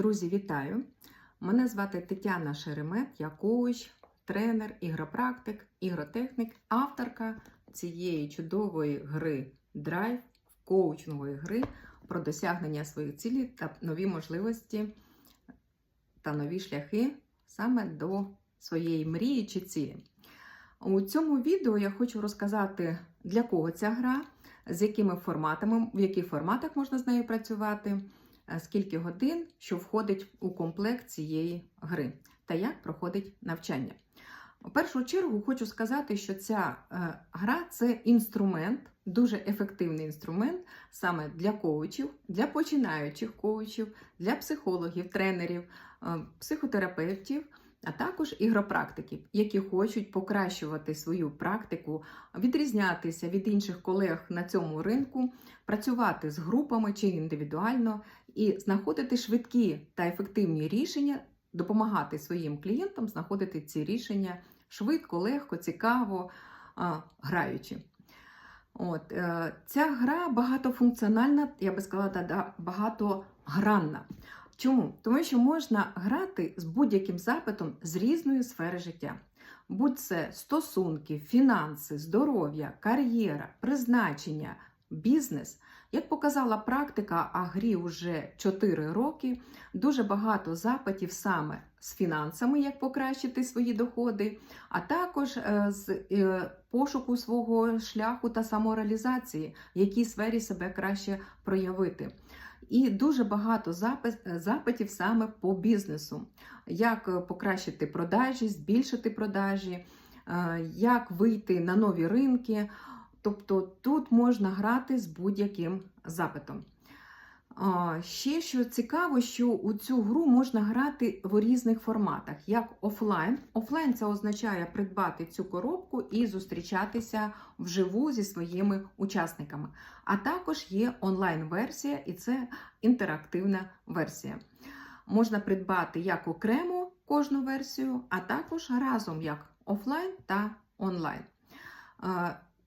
Друзі, вітаю! Мене звати Тетяна Шеремет, я коуч, тренер, ігропрактик, ігротехнік, авторка цієї чудової гри драйв, коучингової гри про досягнення своїх цілей та нові можливості та нові шляхи саме до своєї мрії чи цілі. У цьому відео я хочу розказати, для кого ця гра, з якими форматами, в яких форматах можна з нею працювати, скільки годин, що входить у комплект цієї гри, та як проходить навчання. У першу чергу хочу сказати, що ця е, гра це інструмент, дуже ефективний інструмент саме для коучів, для починаючих коучів, для психологів, тренерів, е, психотерапевтів, а також ігропрактиків, які хочуть покращувати свою практику, відрізнятися від інших колег на цьому ринку, працювати з групами чи індивідуально і знаходити швидкі та ефективні рішення, допомагати своїм клієнтам знаходити ці рішення швидко, легко, цікаво, граючи. От, е, Ця гра багатофункціональна, я би сказала, да- багатогранна. Чому? Тому що можна грати з будь-яким запитом з різної сфери життя. Будь це стосунки, фінанси, здоров'я, кар'єра, призначення, бізнес. Як показала практика, а грі вже 4 роки, дуже багато запитів саме з фінансами, як покращити свої доходи, а також е, з е, пошуку свого шляху та самореалізації, в якій сфері себе краще проявити. І дуже багато запитів саме по бізнесу, як е, покращити продажі, збільшити продажі, як вийти на нові ринки. Тобто тут можна грати з будь-яким запитом. Ще що цікаво, що у цю гру можна грати в різних форматах, як офлайн. Офлайн це означає придбати цю коробку і зустрічатися вживу зі своїми учасниками. А також є онлайн-версія, і це інтерактивна версія. Можна придбати як окремо кожну версію, а також разом як офлайн та онлайн.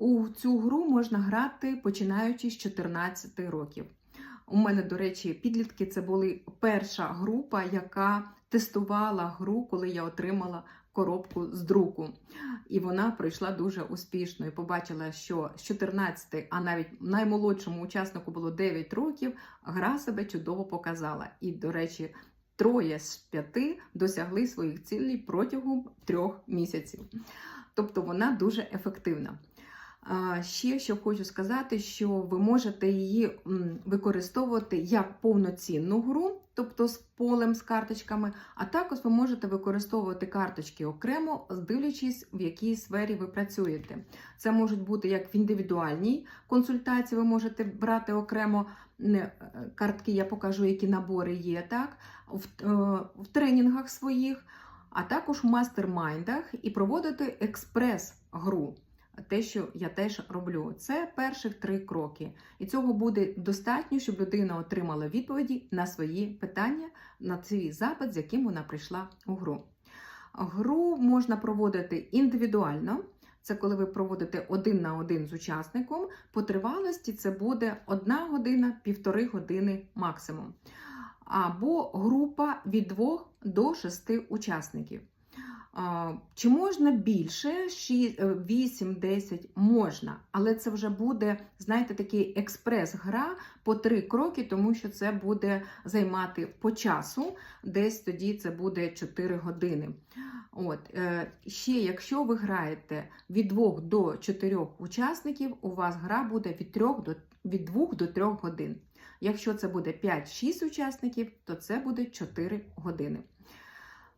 У цю гру можна грати починаючи з 14 років. У мене, до речі, підлітки це були перша група, яка тестувала гру, коли я отримала коробку з друку. І вона пройшла дуже успішно. І побачила, що з 14, а навіть наймолодшому учаснику було 9 років, гра себе чудово показала. І, до речі, троє з п'яти досягли своїх цілей протягом трьох місяців. Тобто вона дуже ефективна. Ще що хочу сказати, що ви можете її використовувати як повноцінну гру, тобто з полем, з карточками, а також ви можете використовувати карточки окремо, дивлячись, в якій сфері ви працюєте. Це можуть бути як в індивідуальній консультації, ви можете брати окремо картки, я покажу, які набори є, так, е, в тренінгах своїх, а також в мастер-майндах і проводити експрес-гру те, що я теж роблю. Це перших три кроки. І цього буде достатньо, щоб людина отримала відповіді на свої питання, на свій запит, з яким вона прийшла у гру. Гру можна проводити індивідуально. Це коли ви проводите один на один з учасником. По тривалості це буде одна година, півтори години максимум. Або група від 2 до 6 учасників. Чи можна більше 8-10 можна, але це вже буде, знаєте, такий експрес-гра по три кроки, тому що це буде займати по часу, десь тоді це буде 4 години. От, е, Ще, якщо ви граєте від 2 до 4 учасників, у вас гра буде від 3 до від 2 до 3 годин. Якщо це буде 5-6 учасників, то це буде 4 години.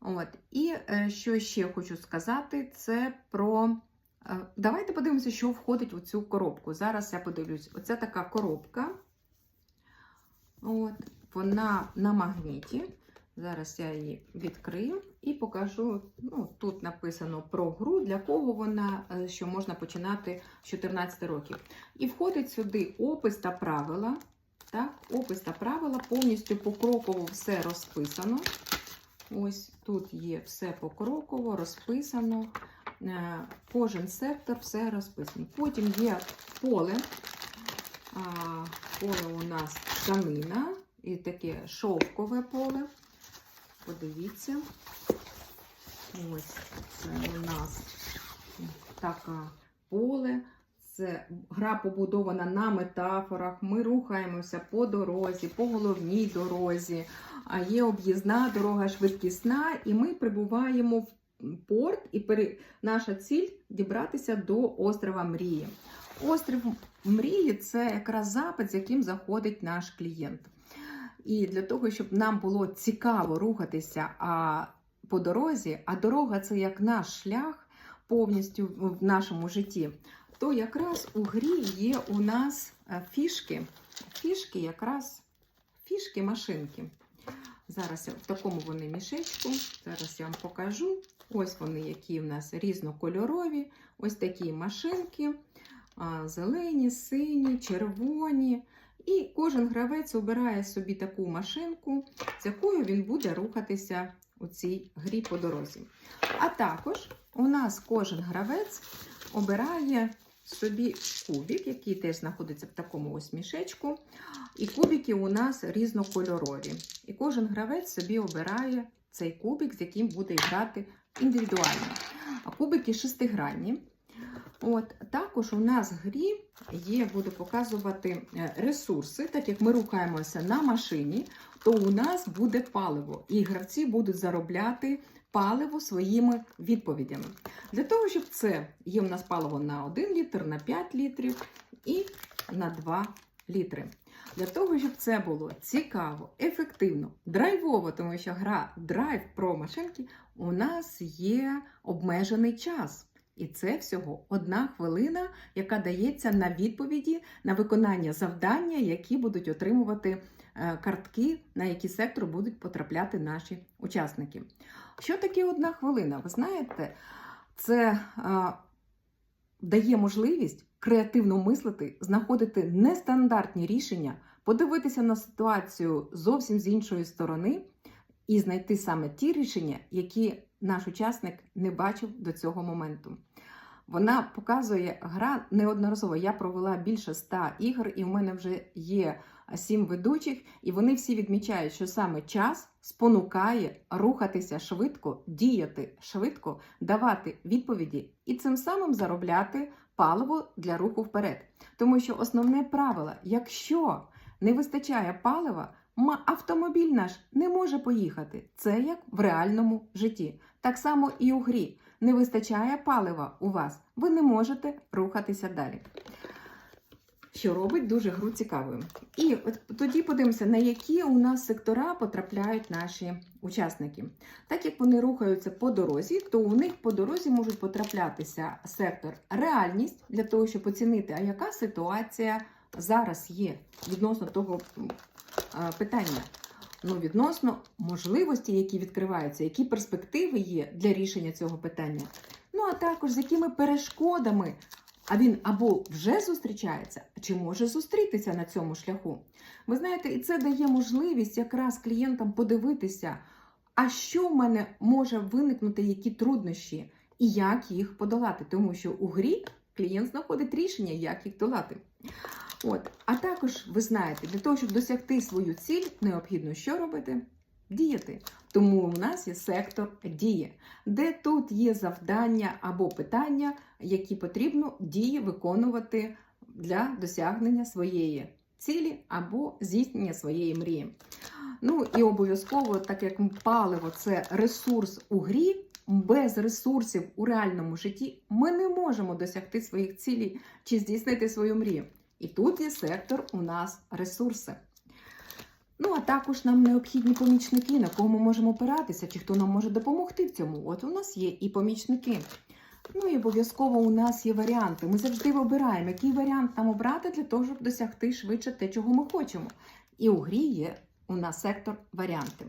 От. І е, що ще хочу сказати, це про. Е, давайте подивимося, що входить у цю коробку. Зараз я подивлюсь, оце така коробка. От. Вона на магніті. Зараз я її відкрию і покажу. Ну, Тут написано про гру, для кого вона, е, що можна починати з 14 років. І входить сюди опис та правила. Так, Опис та правила, повністю покроково все розписано. Ось тут є все покроково, розписано. Е, Кожен сектор, все розписано. Потім є поле. Поле у нас тканина, і таке шовкове поле. Подивіться. Ось це у нас таке поле. Це гра побудована на метафорах. Ми рухаємося по дорозі, по головній дорозі. А є об'їзна дорога швидкісна, і ми прибуваємо в порт, і пере... наша ціль дібратися до острова Мрії. Острів Мрії це якраз запит, з яким заходить наш клієнт. І для того, щоб нам було цікаво рухатися а, по дорозі, а дорога це як наш шлях повністю в нашому житті, то якраз у грі є у нас е, фішки. Фішки, якраз фішки машинки. Зараз в такому вони мішечку. Зараз я вам покажу. Ось вони, які в нас різнокольорові. Ось такі машинки. Зелені, сині, червоні. І кожен гравець обирає собі таку машинку, з якою він буде рухатися у цій грі по дорозі. А також у нас кожен гравець обирає собі кубик, який теж знаходиться в такому ось мішечку. І кубики у нас різнокольорові. І кожен гравець собі обирає цей кубик, з яким буде грати індивідуально. А кубики шестигранні. От, також у нас в грі є, буду показувати е, ресурси, так як ми рухаємося на машині, то у нас буде паливо, і гравці будуть заробляти паливо своїми відповідями. Для того, щоб це є у нас паливо на 1 літр, на 5 літрів і на 2 літри. Для того, щоб це було цікаво, ефективно, драйвово, тому що гра драйв про машинки, у нас є обмежений час. І це всього одна хвилина, яка дається на відповіді на виконання завдання, які будуть отримувати картки, на які сектор будуть потрапляти наші учасники. Що таке одна хвилина? Ви знаєте, це е, дає можливість креативно мислити, знаходити нестандартні рішення, подивитися на ситуацію зовсім з іншої сторони і знайти саме ті рішення, які наш учасник не бачив до цього моменту. Вона показує гра неодноразово. Я провела більше ста ігор, і в мене вже є сім ведучих, і вони всі відмічають, що саме час спонукає рухатися швидко, діяти швидко, давати відповіді і цим самим заробляти паливо для руху вперед. Тому що основне правило: якщо не вистачає палива, автомобіль наш не може поїхати. Це як в реальному житті. Так само і у грі. Не вистачає палива у вас, ви не можете рухатися далі. Що робить дуже гру цікавою. І от тоді подивимося, на які у нас сектора потрапляють наші учасники. Так як вони рухаються по дорозі, то у них по дорозі можуть потраплятися сектор реальність для того, щоб оцінити, а яка ситуація зараз є відносно того питання. Ну, відносно можливості, які відкриваються, які перспективи є для рішення цього питання. Ну а також з якими перешкодами а він або вже зустрічається, чи може зустрітися на цьому шляху. Ви знаєте, і це дає можливість якраз клієнтам подивитися, а що в мене може виникнути, які труднощі, і як їх подолати. Тому що у грі клієнт знаходить рішення, як їх долати. От, а також ви знаєте, для того, щоб досягти свою ціль, необхідно що робити? Діяти. Тому у нас є сектор дії, де тут є завдання або питання, які потрібно дії виконувати для досягнення своєї цілі або здійснення своєї мрії. Ну і обов'язково, так як паливо це ресурс у грі, без ресурсів у реальному житті ми не можемо досягти своїх цілей чи здійснити свою мрію. І тут є сектор у нас ресурси. Ну, а також нам необхідні помічники, на кого ми можемо опиратися, чи хто нам може допомогти в цьому. От у нас є і помічники. Ну і обов'язково у нас є варіанти. Ми завжди вибираємо, який варіант нам обрати для того, щоб досягти швидше те, чого ми хочемо. І у грі є у нас сектор варіанти.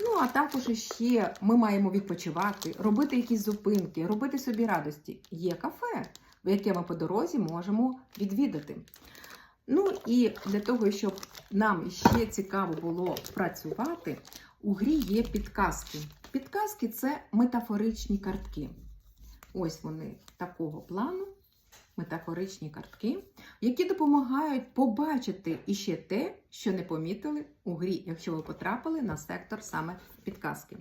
Ну, а також ще ми маємо відпочивати, робити якісь зупинки, робити собі радості. Є кафе, в яке ми по дорозі можемо відвідати. Ну і для того, щоб нам ще цікаво було працювати, у грі є підказки. Підказки це метафоричні картки. Ось вони такого плану. метафоричні картки, які допомагають побачити іще те, що не помітили у грі, якщо ви потрапили на сектор саме підказки.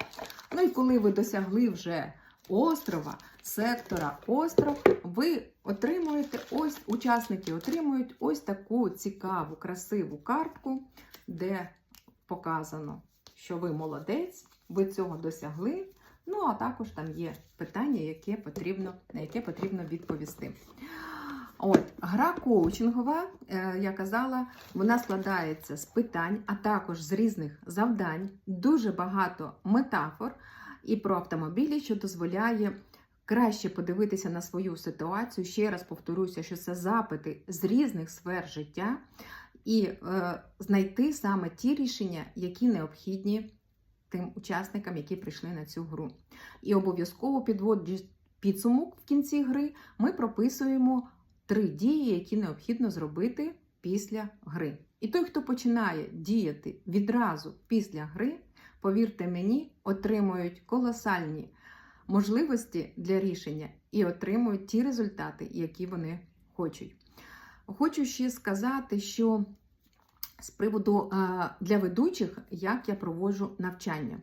Ну і коли ви досягли вже острова, сектора остров, ви отримуєте ось, учасники отримують ось таку цікаву, красиву картку, де показано, що ви молодець, ви цього досягли. Ну, а також там є питання, яке потрібно, на яке потрібно відповісти. От, гра коучингова, е, я казала, вона складається з питань, а також з різних завдань, дуже багато метафор і про автомобілі, що дозволяє краще подивитися на свою ситуацію. Ще раз повторюся, що це запити з різних сфер життя, і е, знайти саме ті рішення, які необхідні тим учасникам, які прийшли на цю гру. І обов'язково підводячи підсумок в кінці гри, ми прописуємо три дії, які необхідно зробити після гри. І той, хто починає діяти відразу після гри, повірте мені, отримують колосальні можливості для рішення і отримують ті результати, які вони хочуть. Хочу ще сказати, що з приводу для ведучих, як я проводжу навчання.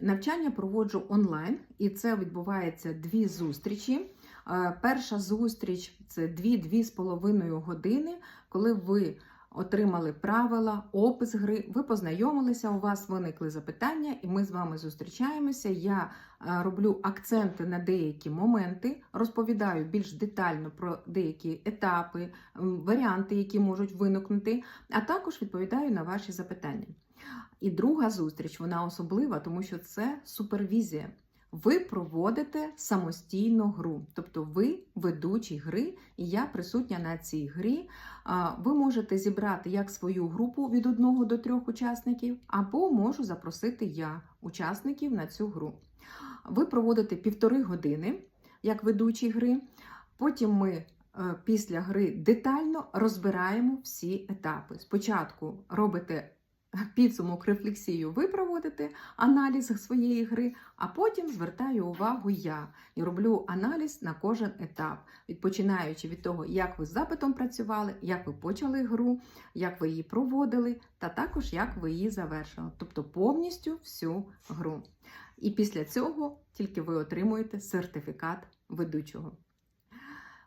Навчання проводжу онлайн, і це відбувається дві зустрічі. Е, Перша зустріч це 2-2,5 години, коли ви отримали правила, опис гри, ви познайомилися, у вас виникли запитання, і ми з вами зустрічаємося. Я е, роблю акценти на деякі моменти, розповідаю більш детально про деякі етапи, варіанти, які можуть виникнути, а також відповідаю на ваші запитання. І друга зустріч, вона особлива, тому що це супервізія. Ви проводите самостійну гру, тобто ви ведучий гри, і я присутня на цій грі. Ви можете зібрати як свою групу від одного до трьох учасників, або можу запросити я учасників на цю гру. Ви проводите півтори години як ведучий гри. Потім ми е, після гри детально розбираємо всі етапи. Спочатку робите підсумок, рефлексію, ви проводите аналіз своєї гри, а потім звертаю увагу я і роблю аналіз на кожен етап, відпочинаючи від того, як ви з запитом працювали, як ви почали гру, як ви її проводили, та також як ви її завершили, тобто повністю всю гру. І після цього тільки ви отримуєте сертифікат ведучого.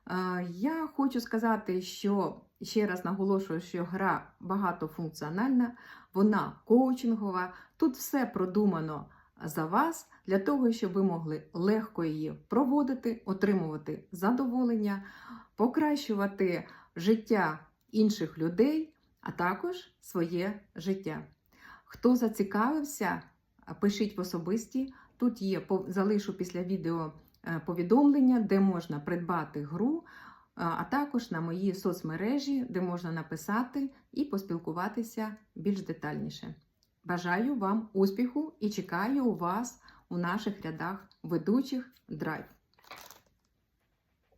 Е, Я хочу сказати, що ще раз наголошую, що гра багатофункціональна, вона коучингова. Тут все продумано за вас для того, щоб ви могли легко її проводити, отримувати задоволення, покращувати життя інших людей, а також своє життя. Хто зацікавився, пишіть в особисті. Тут є, залишу після відео е, повідомлення, де можна придбати гру, а також на мої соцмережі, де можна написати і поспілкуватися більш детальніше. Бажаю вам успіху і чекаю вас у наших рядах ведучих драйв.